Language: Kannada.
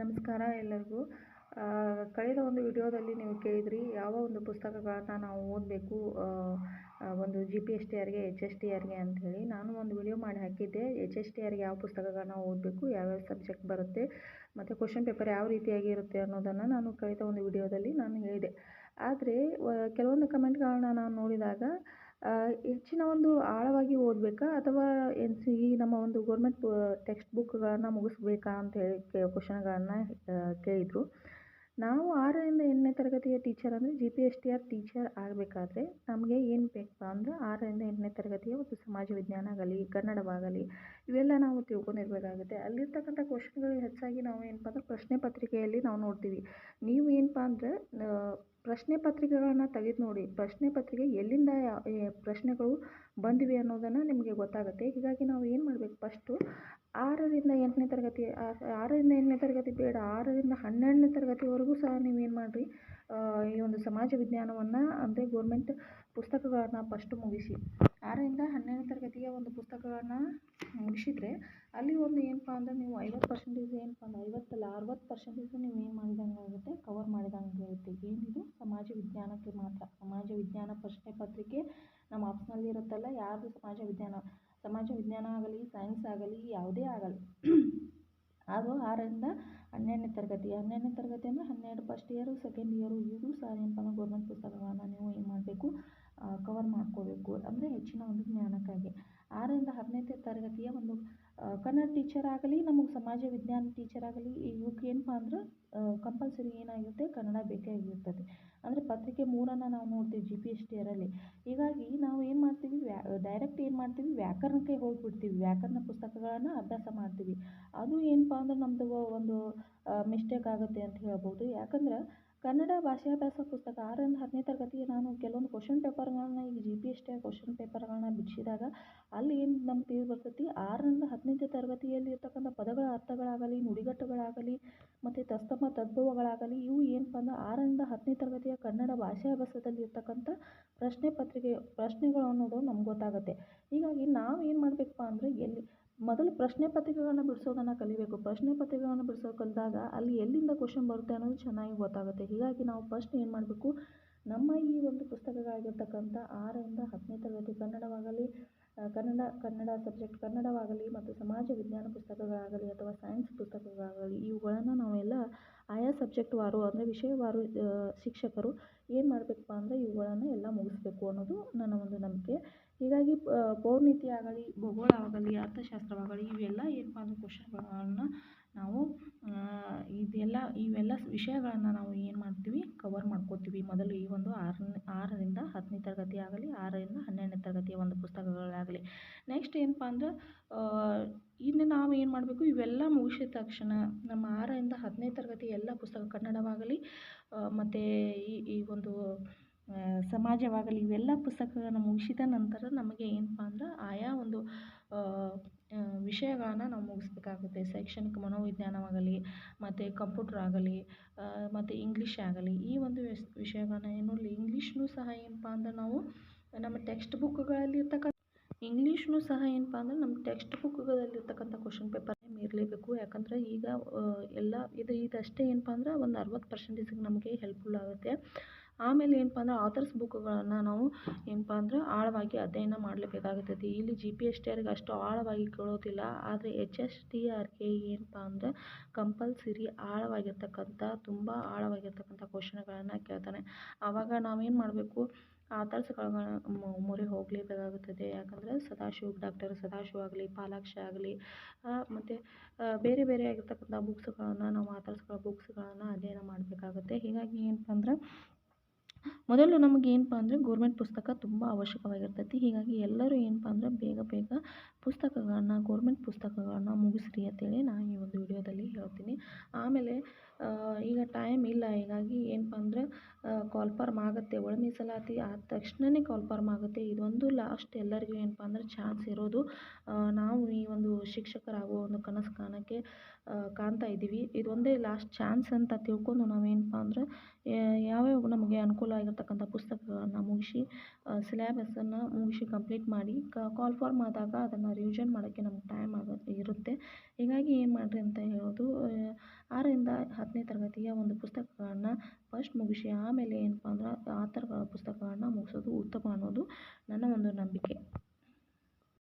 ನಮಸ್ಕಾರ ಎಲ್ಲರಿಗೂ. ಕಳೆದ ಒಂದು ವಿಡಿಯೋದಲ್ಲಿ ನೀವು ಕೇಳಿದ್ರಿ, ಯಾವ ಒಂದು ಪುಸ್ತಕಗಳನ್ನು ನಾವು ಓದಬೇಕು ಒಂದು ಜಿ ಪಿ ಎಸ್ ಟಿ ಆರ್ಗೆ ಎಚ್ ಎಸ್ ಟಿ ಆರ್ಗೆ ಅಂಥೇಳಿ ನಾನು ಒಂದು ವಿಡಿಯೋ ಮಾಡಿ ಹಾಕಿದ್ದೆ. ಎಚ್ ಎಸ್ ಟಿ ಆರ್ಗೆ ಯಾವ ಪುಸ್ತಕಗಳನ್ನ ಓದಬೇಕು, ಯಾವ್ಯಾವ ಸಬ್ಜೆಕ್ಟ್ ಬರುತ್ತೆ, ಮತ್ತು ಕ್ವಶನ್ ಪೇಪರ್ ಯಾವ ರೀತಿಯಾಗಿ ಇರುತ್ತೆ ಅನ್ನೋದನ್ನು ನಾನು ಕಳೆದ ಒಂದು ವಿಡಿಯೋದಲ್ಲಿ ನಾನು ಹೇಳಿದೆ. ಆದರೆ ಕೆಲವೊಂದು ಕಮೆಂಟ್ಗಳನ್ನ ನಾನು ನೋಡಿದಾಗ ಹೆಚ್ಚಿನ ಒಂದು ಆಳವಾಗಿ ಓದಬೇಕಾ ಅಥವಾ ಎನ್ ಸಿ ಈ ನಮ್ಮ ಒಂದು ಗೌರ್ಮೆಂಟ್ ಟೆಕ್ಸ್ಟ್ ಬುಕ್ಗಳನ್ನು ಮುಗಿಸ್ಬೇಕಾ ಅಂತ ಹೇಳಿ ಕ್ವಶನ್ಗಳನ್ನು ಕೇಳಿದರು. ನಾವು ಆರರಿಂದ ಎಂಟನೇ ತರಗತಿಯ ಟೀಚರ್ ಅಂದರೆ G P S T R teacher ಆಗಬೇಕಾದ್ರೆ ನಮಗೆ ಏನು ಬೇಕಪ್ಪ ಅಂದರೆ ಆರರಿಂದ ಎಂಟನೇ ತರಗತಿಯ ಒಂದು ಸಮಾಜ ವಿಜ್ಞಾನ ಆಗಲಿ ಕನ್ನಡವಾಗಲಿ ಇವೆಲ್ಲ ನಾವು ತಿಳ್ಕೊಂಡಿರ್ಬೇಕಾಗುತ್ತೆ. ಅಲ್ಲಿರ್ತಕ್ಕಂಥ ಕ್ವಶನ್ಗಳು ಹೆಚ್ಚಾಗಿ ನಾವು ಏನಪ್ಪ ಅಂದ್ರೆ ಪ್ರಶ್ನೆ ಪತ್ರಿಕೆಯಲ್ಲಿ ನಾವು ನೋಡ್ತೀವಿ. ನೀವು ಏನಪ್ಪ ಅಂದರೆ ಪ್ರಶ್ನೆ ಪತ್ರಿಕೆಗಳನ್ನು ತೆಗೆದು ನೋಡಿ. ಪ್ರಶ್ನೆ ಪತ್ರಿಕೆ ಎಲ್ಲಿಂದ ಪ್ರಶ್ನೆಗಳು ಬಂದಿವೆ ಅನ್ನೋದನ್ನು ನಿಮಗೆ ಗೊತ್ತಾಗುತ್ತೆ. ಹೀಗಾಗಿ ನಾವು ಏನು ಮಾಡಬೇಕು ಫಸ್ಟು ಆರರಿಂದ ಎಂಟನೇ ತರಗತಿ ಆರರಿಂದ ಎಂಟನೇ ತರಗತಿ ಬೇಡ, ಆರರಿಂದ ಹನ್ನೆರಡನೇ ತರಗತಿವರೆಗೂ ಸಹ ನೀವು ಏನು ಮಾಡಿರಿ ಈ ಒಂದು ಸಮಾಜ ವಿಜ್ಞಾನವನ್ನು ಅಂದರೆ ಗೋರ್ಮೆಂಟ್ ಪುಸ್ತಕಗಳನ್ನು ಫಸ್ಟು ಮುಗಿಸಿ, ಆರರಿಂದ ಹನ್ನೆರಡನೇ ತರಗತಿಯ ಒಂದು ಪುಸ್ತಕಗಳನ್ನು ಮುಗಿಸಿದರೆ ಅಲ್ಲಿ ಒಂದು ಏನಪ್ಪ ಅಂದರೆ ನೀವು ಐವತ್ತು ಪರ್ಸೆಂಟೇಜ್ ಏನಪ್ಪ ಅಂದರೆ ಐವತ್ತಲ್ಲ ಅರವತ್ತು ಪರ್ಸೆಂಟೇಜು ನೀವು ಏನು ಮಾಡಿದಂಗೆ ಆಗುತ್ತೆ ಕವರ್ ಮಾಡಿದಂಗೆ ಆಗುತ್ತೆ. ಏನಿದು? ಸಮಾಜ ವಿಜ್ಞಾನಕ್ಕೆ ಮಾತ್ರ. ಸಮಾಜ ವಿಜ್ಞಾನ ಪ್ರಶ್ನೆ ಪತ್ರಿಕೆ ನಮ್ಮ ಆಪ್ಷನಲ್ಲಿ ಇರುತ್ತಲ್ಲ ಯಾವುದು ಸಮಾಜ ವಿಜ್ಞಾನ? ಸಮಾಜ ವಿಜ್ಞಾನ ಆಗಲಿ ಸೈನ್ಸ್ ಆಗಲಿ, ಯಾವುದೇ ಆಗಲಿ. ಅದು ಆರರಿಂದ ಹನ್ನೆರಡನೇ ತರಗತಿ. ಹನ್ನೆರಡನೇ ತರಗತಿ ಅಂದರೆ ಹನ್ನೆರಡು ಫಸ್ಟ್ ಇಯರು ಸೆಕೆಂಡ್ ಇಯರು ಇದು ಸಹ ಏನಪ್ಪ ಗೌರ್ಮೆಂಟ್ ಪುಸ್ತಕಗಳನ್ನು ನೀವು ಏನು ಮಾಡಬೇಕು ಕವರ್ ಮಾಡ್ಕೋಬೇಕು. ಅಂದರೆ ಹೆಚ್ಚಿನ ಒಂದು ಜ್ಞಾನಕ್ಕಾಗಿ. ಆರರಿಂದ ಹದಿನೈದನೇ ತರಗತಿಯ ಒಂದು ಕನ್ನಡ ಟೀಚರ್ ಆಗಲಿ, ನಮಗೆ ಸಮಾಜ ವಿಜ್ಞಾನ ಟೀಚರ್ ಆಗಲಿ ಇವಕ್ಕೆ ಏನಪ್ಪ ಅಂದ್ರೆ ಕಂಪಲ್ಸರಿ ಏನಾಗಿರುತ್ತೆ ಕನ್ನಡ ಬೇಕೇ ಆಗಿರ್ತದೆ ಅಂದರೆ ಪತ್ರಿಕೆ ಮೂರನ್ನು ನಾವು ನೋಡ್ತೀವಿ ಜಿ ಪಿ ಎಸ್ ಟಿ ಆರಲ್ಲಿ ಹೀಗಾಗಿ ನಾವು ಏನು ಮಾಡ್ತೀವಿ, ವ್ಯಾ ಡೈರೆಕ್ಟ್ ಏನು ಮಾಡ್ತೀವಿ, ವ್ಯಾಕರಣಕ್ಕೆ ಹೋಗಿಬಿಡ್ತೀವಿ. ವ್ಯಾಕರಣ ಪುಸ್ತಕಗಳನ್ನು ಅಭ್ಯಾಸ ಮಾಡ್ತೀವಿ. ಅದು ಏನಪ್ಪ ಅಂದ್ರೆ ನಮ್ಮದು ಒಂದು ಮಿಸ್ಟೇಕ್ ಆಗುತ್ತೆ ಅಂತ ಹೇಳ್ಬೋದು. ಯಾಕಂದ್ರೆ ಕನ್ನಡ ಭಾಷಾಭ್ಯಾಸ ಪುಸ್ತಕ ಆರರಿಂದ ಹತ್ತನೇ ತರಗತಿಗೆ ನಾನು ಕೆಲವೊಂದು ಕ್ವಶನ್ ಪೇಪರ್ಗಳನ್ನ ಈಗ G P S T question ಪೇಪರ್ಗಳನ್ನ ಬಿಡಿಸಿದಾಗ ಅಲ್ಲಿ ಏನು ನಮ್ಗೆ ತಿಳಿದು ಬರ್ತೈತಿ? ಆರರಿಂದ ಹತ್ತನೇ ತರಗತಿಯಲ್ಲಿ ಇರ್ತಕ್ಕಂಥ ಪದಗಳ ಅರ್ಥಗಳಾಗಲಿ, ನುಡಿಗಟ್ಟುಗಳಾಗಲಿ, ಮತ್ತು ತಸ್ತಮ ತದ್ಭವಗಳಾಗಲಿ, ಇವು ಏನಪ್ಪ ಅಂದ್ರೆ ಆರರಿಂದ ಹತ್ತನೇ ತರಗತಿಯ ಕನ್ನಡ ಭಾಷಾಭ್ಯಾಸದಲ್ಲಿ ಇರ್ತಕ್ಕಂಥ ಪ್ರಶ್ನೆ ಪತ್ರಿಕೆ, ಪ್ರಶ್ನೆಗಳು ಅನ್ನೋದು ನಮ್ಗೆ ಗೊತ್ತಾಗುತ್ತೆ. ಹೀಗಾಗಿ ನಾವು ಏನು ಮಾಡಬೇಕಪ್ಪ ಅಂದರೆ ಎಲ್ಲಿ ಮೊದಲು ಪ್ರಶ್ನೆ ಪತ್ರಿಕೆಗಳನ್ನ ಬಿಡಿಸೋದನ್ನು ಕಲಿಬೇಕು. ಪ್ರಶ್ನೆ ಪತ್ರಿಕೆಗಳನ್ನು ಬಿಡಿಸೋ ಕಲಿದಾಗ ಅಲ್ಲಿ ಎಲ್ಲಿಂದ ಕ್ವಶನ್ ಬರುತ್ತೆ ಅನ್ನೋದು ಚೆನ್ನಾಗಿ ಗೊತ್ತಾಗುತ್ತೆ. ಹೀಗಾಗಿ ನಾವು ಫಸ್ಟ್ ಏನು ಮಾಡಬೇಕು? ನಮ್ಮ ಈ ಒಂದು ಪುಸ್ತಕಗಳಾಗಿರ್ತಕ್ಕಂಥ ಆರರಿಂದ ಹತ್ತನೇ ತರಗತಿ ಕನ್ನಡವಾಗಲಿ ಕನ್ನಡ ಕನ್ನಡ ಸಬ್ಜೆಕ್ಟ್ ಕನ್ನಡವಾಗಲಿ ಮತ್ತು ಸಮಾಜ ವಿಜ್ಞಾನ ಪುಸ್ತಕಗಳಾಗಲಿ ಅಥವಾ ಸೈನ್ಸ್ ಪುಸ್ತಕಗಳಾಗಲಿ ಇವುಗಳನ್ನು ನಾವೆಲ್ಲ ಆಯಾ ಸಬ್ಜೆಕ್ಟ್ ವಾರು ಅಂದರೆ ವಿಷಯವಾರು ಶಿಕ್ಷಕರು ಏನು ಮಾಡಬೇಕಪ್ಪ ಅಂದರೆ ಇವುಗಳನ್ನು ಎಲ್ಲ ಮುಗಿಸ್ಬೇಕು ಅನ್ನೋದು ನನ್ನ ಒಂದು ನಂಬಿಕೆ. ಹೀಗಾಗಿ ಪೌರ್ಣಿತಿ ಆಗಲಿ ಭೂಗೋಳವಾಗಲಿ ಅರ್ಥಶಾಸ್ತ್ರವಾಗಲಿ, ಇವೆಲ್ಲ ಏನಪ್ಪ ಅಂದ್ರೆ ಕ್ವಶನ್ಗಳನ್ನು ನಾವು ಇದೆಲ್ಲ, ಇವೆಲ್ಲ ವಿಷಯಗಳನ್ನು ನಾವು ಏನು ಮಾಡ್ತೀವಿ ಕವರ್ ಮಾಡ್ಕೋತೀವಿ. ಮೊದಲು ಈ ಒಂದು ಆರನೇ, ಆರರಿಂದ ಹತ್ತನೇ ತರಗತಿ ಆಗಲಿ, ಆರರಿಂದ ಹನ್ನೆರಡನೇ ತರಗತಿಯ ಒಂದು ಪುಸ್ತಕಗಳಾಗಲಿ. ನೆಕ್ಸ್ಟ್ ಏನಪ್ಪ ಅಂದ್ರೆ ಇನ್ನು ನಾವು ಏನು ಮಾಡಬೇಕು, ಇವೆಲ್ಲ ಮುಗಿಸಿದ ತಕ್ಷಣ ನಮ್ಮ ಆರರಿಂದ ಹತ್ತನೇ ತರಗತಿ ಎಲ್ಲ ಪುಸ್ತಕ ಕನ್ನಡವಾಗಲಿ ಮತ್ತು ಈ ಈ ಒಂದು ಸಮಾಜವಾಗಲಿ, ಇವೆಲ್ಲ ಪುಸ್ತಕಗಳನ್ನು ಮುಗಿಸಿದ ನಂತರ ನಮಗೆ ಏನಪ್ಪ ಅಂದ್ರೆ ಆಯಾ ಒಂದು ವಿಷಯಗಳನ್ನು ನಾವು ಮುಗಿಸ್ಬೇಕಾಗುತ್ತೆ. ಶೈಕ್ಷಣಿಕ ಮನೋವಿಜ್ಞಾನವಾಗಲಿ, ಮತ್ತು ಕಂಪ್ಯೂಟ್ರ್ ಆಗಲಿ ಮತ್ತು ಇಂಗ್ಲೀಷ್ ಆಗಲಿ, ಈ ಒಂದು ವಿಷಯಗಳನ್ನ ಏನು ಇಂಗ್ಲೀಷ್ನೂ ಸಹ ಏನಪ್ಪ ಅಂದ್ರೆ ನಾವು ನಮ್ಮ ಟೆಕ್ಸ್ಟ್ ಬುಕ್ಗಳಲ್ಲಿ ಇರ್ತಕ್ಕಂಥ ಇಂಗ್ಲೀಷ್ನೂ ಸಹ ಏನಪ್ಪ ಅಂದ್ರೆ ನಮ್ಮ ಟೆಕ್ಸ್ಟ್ ಬುಕ್ಗಳಲ್ಲಿ ಇರ್ತಕ್ಕಂಥ ಕ್ವಶನ್ ಪೇಪರ್ ಇರಲೇಬೇಕು. ಯಾಕಂದರೆ ಈಗ ಎಲ್ಲ, ಇದು, ಇದಷ್ಟೇ ಏನಪ್ಪ ಅಂದ್ರೆ ಒಂದು ಅರವತ್ತು ಪರ್ಸೆಂಟೇಜಿಗೆ ನಮಗೆ ಹೆಲ್ಪ್ಫುಲ್ ಆಗುತ್ತೆ. ಆಮೇಲೆ ಏನಪ್ಪ ಅಂದ್ರೆ ಆಥರ್ಸ್ ಬುಕ್ಗಳನ್ನು ನಾವು ಏನಪ್ಪ ಅಂದ್ರೆ ಆಳವಾಗಿ ಅಧ್ಯಯನ ಮಾಡಲೇಬೇಕಾಗುತ್ತದೆ ಇಲ್ಲಿ ಜಿ ಪಿ ಎಸ್ ಟಿ ಆರ್ಗೆ ಅಷ್ಟು ಆಳವಾಗಿ ಕೇಳೋದಿಲ್ಲ. ಆದರೆ ಎಚ್ ಎಸ್ ಟಿ ಆರ್ಗೆ ಏನಪ್ಪ ಅಂದ್ರೆ ಕಂಪಲ್ಸರಿ ಆಳವಾಗಿರ್ತಕ್ಕಂಥ, ತುಂಬ ಆಳವಾಗಿರ್ತಕ್ಕಂಥ ಕ್ವಶನ್ಗಳನ್ನು ಕೇಳ್ತಾನೆ. ಆವಾಗ ನಾವೇನು ಮಾಡಬೇಕು? ಆಥರ್ಸ್ಗಳ ಮೊರೆ ಹೋಗಲೇಬೇಕಾಗುತ್ತದೆ ಯಾಕಂದರೆ ಸದಾಶಿವ ಡಾಕ್ಟರ್ ಸದಾಶಿವ ಆಗಲಿ, ಪಾಲಾಕ್ಷ ಆಗಲಿ ಮತ್ತು ಬೇರೆ ಬೇರೆ ಆಗಿರ್ತಕ್ಕಂಥ ಬುಕ್ಸ್ಗಳನ್ನು ನಾವು ಆಥರ್ಸ್ಗಳ ಬುಕ್ಸ್ಗಳನ್ನು ಅಧ್ಯಯನ ಮಾಡಬೇಕಾಗುತ್ತೆ. ಹೀಗಾಗಿ ಏನಪ್ಪ ಅಂದ್ರೆ ಮೊದಲು ನಮಗೆ ಏನಪ್ಪ ಅಂದರೆ ಗೋರ್ಮೆಂಟ್ ಪುಸ್ತಕ ತುಂಬ ಅವಶ್ಯಕವಾಗಿರ್ತೈತಿ. ಹೀಗಾಗಿ ಎಲ್ಲರೂ ಏನಪ್ಪ ಅಂದ್ರೆ ಬೇಗ ಬೇಗ ಪುಸ್ತಕಗಳನ್ನ ಗೋರ್ಮೆಂಟ್ ಪುಸ್ತಕಗಳನ್ನ ಮುಗಿಸ್ರಿ ಅಂತೇಳಿ ನಾನು ಈ ಒಂದು ವಿಡಿಯೋದಲ್ಲಿ ಹೇಳ್ತೀನಿ. ಆಮೇಲೆ ಈಗ ಟೈಮ್ ಇಲ್ಲ. ಹೀಗಾಗಿ ಏನಪ್ಪ ಅಂದ್ರೆ ಕಾಲ್ಫಾರ್ಮ್ ಆಗುತ್ತೆ ಒಳ ಮೀಸಲಾತಿ ಆದ ತಕ್ಷಣವೇ ಕಾಲ್ಫಾರ್ಮ್ ಆಗುತ್ತೆ. ಇದೊಂದು ಲಾಸ್ಟ್ ಎಲ್ಲರಿಗೂ ಏನಪ್ಪ ಅಂದ್ರೆ ಚಾನ್ಸ್ ಇರೋದು. ನಾವು ಈ ಒಂದು ಶಿಕ್ಷಕರಾಗುವ ಒಂದು ಕನಸು ಕಾಣೋಕ್ಕೆ ಕಾಣ್ತಾ ಇದ್ದೀವಿ. ಇದೊಂದೇ ಲಾಸ್ಟ್ ಚಾನ್ಸ್ ಅಂತ ತಿಳ್ಕೊಂಡು ನಾವೇನಪ್ಪ ಅಂದ್ರೆ ಯಾವ್ಯಾವ ನಮಗೆ ಅನುಕೂಲ ಆಗಿರ್ತಕ್ಕಂಥ ಪುಸ್ತಕಗಳನ್ನು ಮುಗಿಸಿ ಸಿಲೆಬಸ್ಸನ್ನು ಮುಗಿಸಿ ಕಂಪ್ಲೀಟ್ ಮಾಡಿ ಕಾಲ್ ಫಾರ್ಮ್ ಆದಾಗ ಅದನ್ನು ರಿವಿಷನ್ ಮಾಡೋಕ್ಕೆ ನಮ್ಗೆ ಟೈಮ್ ಆಗ, ಇರುತ್ತೆ. ಹೀಗಾಗಿ ಏನು ಮಾಡಿರಿ ಅಂತ ಹೇಳೋದು ಆರರಿಂದ ಹತ್ತನೇ ತರಗತಿಯ ಒಂದು ಪುಸ್ತಕಗಳನ್ನು ಫಸ್ಟ್ ಮುಗಿಸಿ, ಆಮೇಲೆ ಏನಪ್ಪ ಅಂದ್ರೆ ಆ ಥರ ಪುಸ್ತಕಗಳನ್ನು ಮುಗಿಸೋದು ಉತ್ತಮ ಅನ್ನೋದು ನನ್ನ ಒಂದು ನಂಬಿಕೆ.